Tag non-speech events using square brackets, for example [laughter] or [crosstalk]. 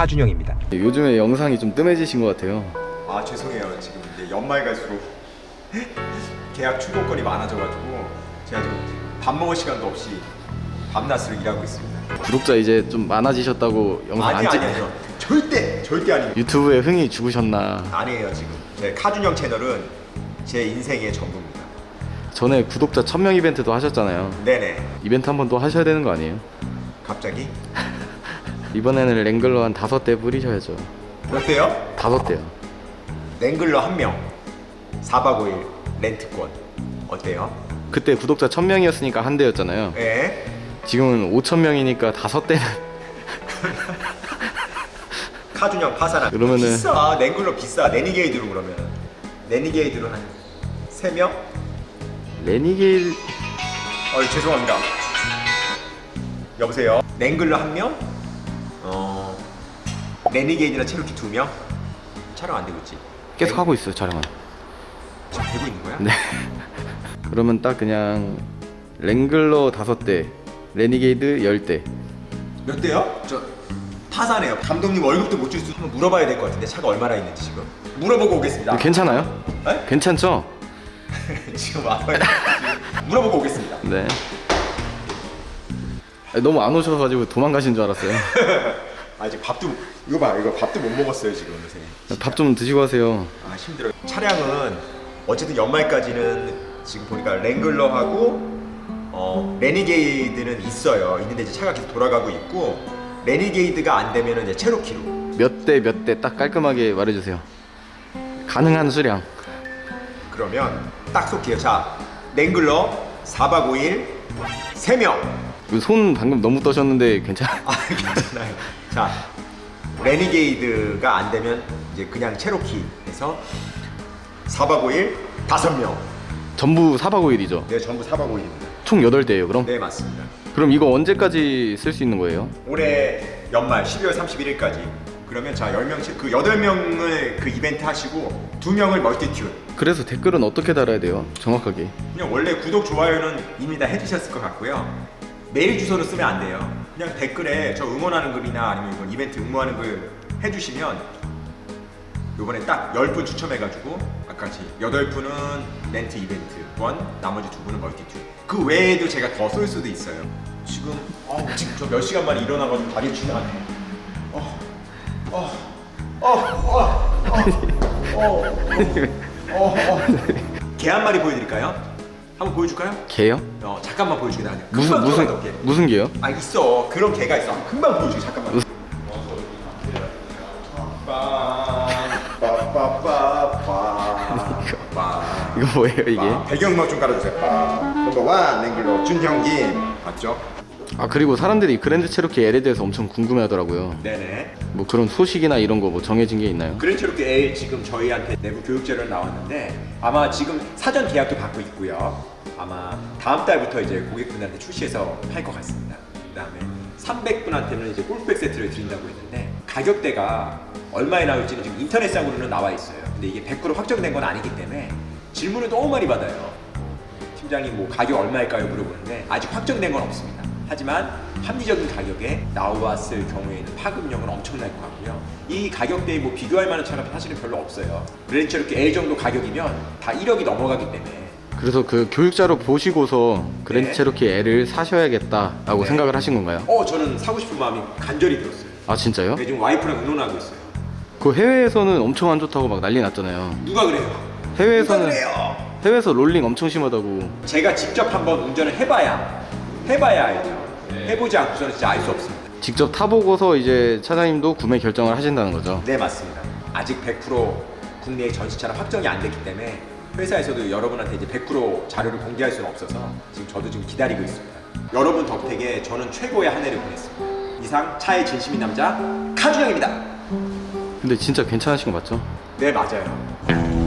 카준영입니다. 요즘에 영상이 좀 뜸해지신 것 같아요. 아 죄송해요 지금 이제 연말 갈수록 [laughs] 계약 출고건이 많아져가지고 제가 지금 밥 먹을 시간도 없이 밤낮으로 일하고 있습니다 구독자 이제 좀 많아지셨다고 영상 아니 안 찍. 아니 아니요 절대 절대 아니에요 유튜브에 흥이 죽으셨나? 아니에요 지금 제 카준형 채널은 제 인생의 전부입니다 전에 구독자 1000명 이벤트도 하셨잖아요. 네네 이벤트 한번또 하셔야 되는 거 아니에요? 갑자기 이번에는 랭글러 한 다섯 대 뿌리셔야죠. 몇 대요? 다섯 대요. 랭글러 한 명 4박 5일 렌트권 어때요? 그때 구독자 1000명이었으니까 한 대였잖아요. 예 지금은 5000명이니까 다섯 대는 [laughs] 카준형 파산한 그러면은- 비싸 랭글러 비싸 내니게이드로 그러면 내니게이드로 한 3명? 레니게일 어 죄송합니다. 여보세요. 랭글러 한 명, 어 레니게이드나 체로키 두 명. 촬영 안 되고 있지? 계속 하고 있어요 촬영은. 지금 되고 있는 거야? 네. 그러면 딱 그냥 랭글러 다섯 대, 레니게이드 열 대. 몇 대요? 저 타사네요. 감독님 월급도 못 줄 수 한번 물어봐야 될 것 같은데 차가 얼마나 있는지 지금 물어보고 오겠습니다. 괜찮아요? 네? 괜찮죠? [laughs] 지금 와봐요. 물어보고 오겠습니다. 네. 아니, 너무 안 오셔가지고 도망가신 줄 알았어요. [laughs] 아 지금 밥도 이거 봐 이거 밥도 못 먹었어요 지금 요새. 밥좀 드시고 하세요. 아 힘들어요. 차량은 어쨌든 연말까지는 지금 보니까 랭글러하고 어, 레니게이드는 있어요. 있는데 이제 차가 계속 돌아가고 있고 레니게이드가 안 되면은 이제 체로키로. 몇 대 몇 대 딱 깔끔하게 말해주세요. 가능한 수량. 그러면 딱 쏠게요. 자 랭글러 4박 5일 3명. 손 방금 너무 떠셨는데 괜찮아? 아 괜찮아요. 자 레니게이드가 안 되면 이제 그냥 체로키에서 4박 5일 5명. 전부 4박 5일이죠. 네 전부 4박 5일입니다. 총 8대예요 그럼? 네 맞습니다. 그럼 이거 언제까지 쓸 수 있는 거예요? 올해 연말 12월 31일까지 그러면 자 10명 그 8명을 그 이벤트 하시고 2명을 멀티튠 그래서 댓글은 어떻게 달아야 돼요? 정확하게. 그냥 원래 구독 좋아요는 이미 다 해주셨을 것 같고요 메일 주소를 쓰면 안 돼요 그냥 댓글에 저 응원하는 글이나 아니면 이번 이벤트 응모하는 글 해주시면 요번에 딱 10분 추첨해가지고 아까같이 8분은 렌트 이벤트권 나머지 2분은 멀티튠 그 외에도 제가 더 쏠 수도 있어요 지금 어, 지금 저 몇 시간 만에 일어나가지고 다리 쥐가 안 해. 어, 어, 어, 어, 어, 어, 어. [laughs] 개한 마리 보여드릴까요? 한번 보여줄까요? 개요? 어, 잠깐만 보여주게 나요. 무슨 무슨 개. 무슨 개요? 아 있어 그런 개가 있어. 금방 보여주게 잠깐만. 빠빠빠빠. 이거 뭐예요 이게? 배경음악 좀 깔아주세요. 빠. 넘버 원 랭글러 준형님 맞죠? 아 그리고 사람들이 그랜드 체로키 L에 대해서 엄청 궁금해하더라고요. 네네. 뭐 그런 소식이나 이런 거 뭐 정해진 게 있나요? 그랜체로키 L 지금 저희한테 내부 교육 자료 나왔는데 아마 지금 사전 계약도 받고 있고요. 아마 다음 달부터 이제 고객분들한테 출시해서 팔 것 같습니다. 그다음에 300분한테는 이제 골프백 세트를 드린다고 했는데 가격대가 얼마에 나올지는 지금 인터넷상으로는 나와 있어요. 근데 이게 100% 확정된 건 아니기 때문에 질문을 너무 많이 받아요. 팀장님 뭐 가격 얼마일까요 물어보는데 아직 확정된 건 없습니다. 하지만 합리적인 가격에 나왔을 경우에는 파급력은 엄청날 것 같고요. 이 가격대에 뭐 비교할 만한 차가 사실은 별로 없어요. 그랜체로키 L 정도 가격이면 다 1억이 넘어가기 때문에 그래서 그 교육자로 보시고서 그랜드 네. 체로키 L을 사셔야겠다라고 네. 생각을 하신 건가요? 어 저는 사고 싶은 마음이 간절히 들었어요. 아 진짜요? 근데 지금 와이프랑 의논하고 있어요. 그 해외에서는 엄청 안 좋다고 막 난리 났잖아요. 누가 그래요? 누가 해외에서는 그래요? 해외에서 롤링 엄청 심하다고. 제가 직접 한번 운전을 해봐야 해봐야 알죠. 해보지 않고서는 진짜 알 수 없습니다. 직접 타보고서 이제 차장님도 구매 결정을 하신다는 거죠. 네 맞습니다. 아직 100% 국내의 전시차는 확정이 안 됐기 때문에 회사에서도 여러분한테 이제 100% 자료를 공개할 수는 없어서 지금 저도 지금 기다리고 있습니다. 여러분 덕택에 저는 최고의 한 해를 보냈습니다. 이상 차의 진심인 남자 카준영입니다. 근데 진짜 괜찮으신 거 맞죠? 네 맞아요.